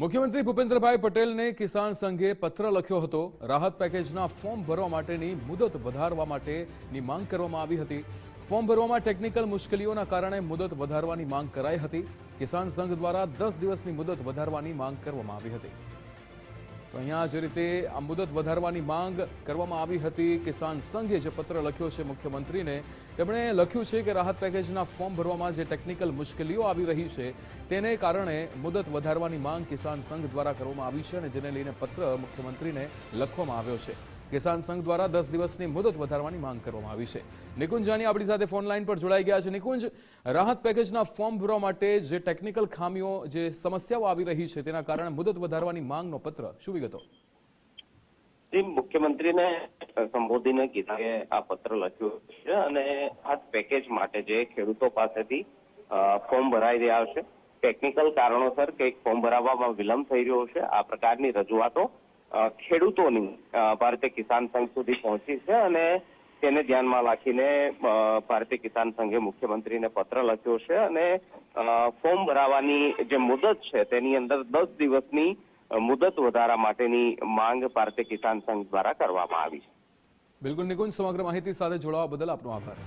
મુખ્યમંત્રી ભૂપેન્દ્રભાઈ પટેલને કિસાન સંઘે પત્ર લખ્યો હતો. રાહત પેકેજના ફોર્મ ભરવા માટેની મુદત વધારવા માટેની માંગ કરવામાં આવી હતી. ફોર્મ ભરવામાં ટેકનિકલ મુશ્કેલીઓના કારણે મુદત વધારવાની માંગ કરાઈ હતી. કિસાન સંઘ દ્વારા દસ દિવસની મુદત વધારવાની માંગ કરવામાં આવી હતી. તો અહીંયા જે રીતે આ મુદત વધારવાની માંગ કરવામાં આવી હતી. કિસાન સંઘે જે પત્ર લખ્યો છે મુખ્યમંત્રીને, તેમણે લખ્યું છે કે રાહત પેકેજના ફોર્મ ભરવામાં જે ટેકનિકલ મુશ્કેલીઓ આવી રહી છે, તેને કારણે મુદત વધારવાની માંગ કિસાન સંઘ દ્વારા કરવામાં આવી છે અને જેને લઈને પત્ર મુખ્યમંત્રીને લખવામાં આવ્યો છે. કિસાન સંઘ દ્વારા દસ દિવસની મુદત વધારવાની માંગ કરવામાં આવી છે. નિકુંજ આપણી સાથે ફોન પર જોડાઈ ગયા છે. નિકુંજ, રાહત પેકેજના ફોર્મ ભરવા માટે જે ટેકનિકલ ખામીઓ, જે સમસ્યાઓ આવી રહી છે, તેના કારણે મુદત વધારવાની માંગનો પત્ર શું વિગતો? મુખ્યમંત્રીને સંબોધીને કીધા કે આ પત્ર લખ્યું છે અને આ પેકેજ માટે જે ખેડૂતો પાસેથી ફોર્મ ભરાઈ રહ્યા છે. ટેકનિકલ કારણોસર કંઈક ફોર્મ ભરાવવામાં વિલંબ થઈ રહ્યો છે. આ પ્રકારની રજૂઆતો ખેડૂતોની ભારતીય કિસાન સંઘ સુધી પહોંચી છે અને તેને ધ્યાનમાં રાખીને ભારતીય કિસાન સંઘે મુખ્યમંત્રીને પત્ર લખ્યો છે અને ફોર્મ ભરાવાની જે મુદત છે તેની અંદર દસ દિવસની મુદત વધારા માટેની માંગ ભારતીય કિસાન સંઘ દ્વારા કરવામાં આવી છે. બિલકુલ નિકુંજ, સમગ્ર માહિતી સાથે જોડાવા બદલ આપનો આભાર.